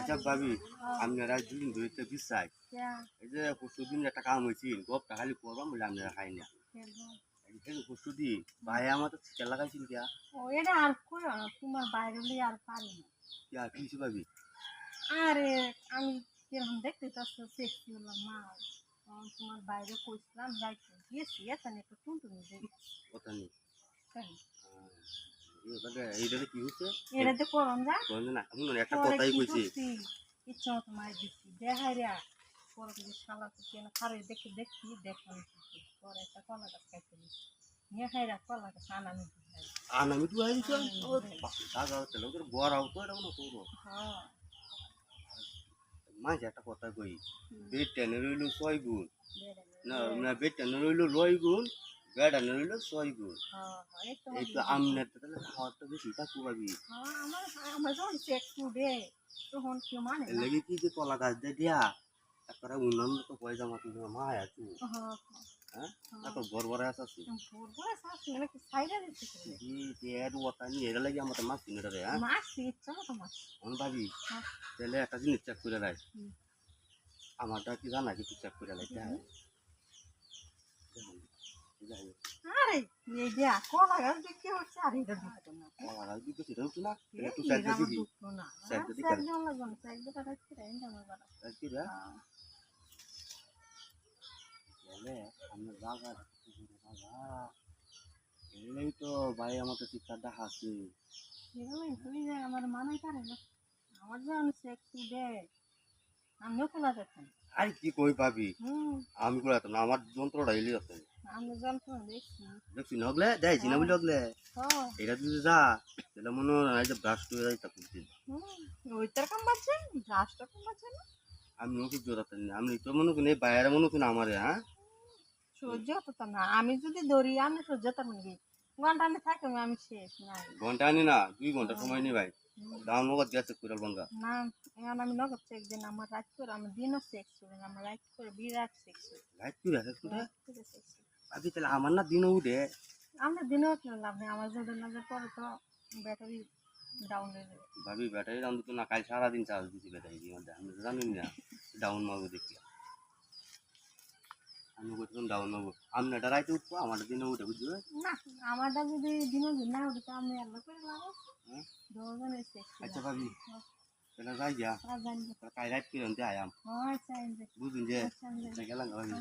আচ্ছা এই যে পরশু দিন একটা কাম হয়েছিল গপটা খালি করবাম বলে আমি খাই না। এই পরশু দিন ভাই আমার লাগাইছিল কিয়া ও এটা আর করো তোমার বাইরে আর হয়েছে ভাবি আরে, আমি কীরকম দেখতে চাচ্ছি সেক্সি হলাম মা। তোমার বাইরে কইছিলাম যাইতে। গিয়েছি এখানে একটু টুনটুনি দেই। কথা নেই। এইটাতে কি হচ্ছে এটাতে করম যা। বলেন না শুনুন একটা কথাই কইছি। ইচ্ছা মতো মার দিচ্ছি দেখাই রে পরে শালা তো কেন খারে দেখে দেখছি দেখান পরে একটা কলা গাছ খাইতে নিয়ে খাই রা কলা গাছ আনামি দিই তো আইছি দাদা তেল করে বড় করো হ্যাঁ। মাঝে একটা কথা কই বেড রইল ছয় গুণ না না বেড টেনে রইল নয় গুণ বেড রইল ছয় গুণ এই তো তো আমনের তো তাহলে খাওয়ারটা বেশি তা কুবাবি লাগি কি যে কলা গাছ দিয়ে দিয়া তারপরে উন্নয়ন তো পয়সা মাতি মা আছো হ্যাঁ হ্যাঁ এত বড় বড় আছে ভোর ভোরে শাশি মানে কি সাইডে দিতে করে কি এর ওটা নিয়ে এর লাগি আমার মাছ কিনে রে হ্যাঁ মাছ ইচ্ছা মতো মাছ আমি ভাবি হ্যাঁ। তাহলে একটা জিনিস চেক করে রাখ হুম। আমারটা কি জানা কি চেক করে রাখ আরে এই যে কলা গাছ দেখতে হচ্ছে আর এটা ঢুকতো না কলা গাছ দিকে সেটা উঠছে না এই একটু সাইড আমার দিবি ঢুকতো না Side দিকে স্যার জন লাগবে না স্যার দিকে রাখছি রে ইন্দা আমার বাড়া কি গেলে আমরা জাগা জাগা এলেই তো ভাই আমাকে শিক্ষাটা হাসি। এরকম তুমি যে আমার মানাই পারে না। আমার যখন চেক ফুডে আমিও খোলা যেতাম আরে কি কই পাবি? হুম। আমি করে না আমার যন্ত্রটা এলি আছে আমি যখন দেখছি। দেখছি নগলে যাইছি না বলি নগলে হ্যাঁ এটা যদি যা তাহলে মনে হয় যে ব্রাশ করে যাই তা হুম ওইটার কাম বাজছে গাছটা কাম বাজছে না। আমি ওকে জোরাতে না আমি তো মনে করি বাইরে মনে করি আমারে হ্যাঁ? সহ্য হতো না। আমি যদি ধরি আমি সহ্য হতাম নাকি ঘণ্টা আমি থাকতাম আমি শেষ নাই ঘণ্টা আনি না দুই ঘণ্টা সময় নেই ভাই। দাম নগদ গেছে কুড়াল বন্ধা না এখন আমি নগদ চেক দিন আমার রাত করে আমি দিনও চেক করি না আমার রাত করে বিরাট চেক করি। আছে রাত করে? check করি। ভাবি তাহলে আমার না দিনও উঠে। আমরা দিনেও কেন লাভ নেই। আমার যদি না যে পরে তো ব্যাটারি ডাউন হয়ে যাবে। ভাবি ব্যাটারি দাম দিত না কাল সারাদিন চার্জ দিছি ব্যাটারি দিয়ে। না ডাউন মারবো দেখি। আমি বলছিলাম ডাউন আমি এটা রাইতে উঠবো আমার দিনে উঠে বুঝবে না আমারটা যদি দিনে না উঠে তো আমি আল্লাহ করে লাগাবো হ্যাঁ? আচ্ছা ভাবি তাহলে যাই কাল করে আনতে আয়াম। হয় বুঝুন যে আচ্ছা গেলাম ভাবি।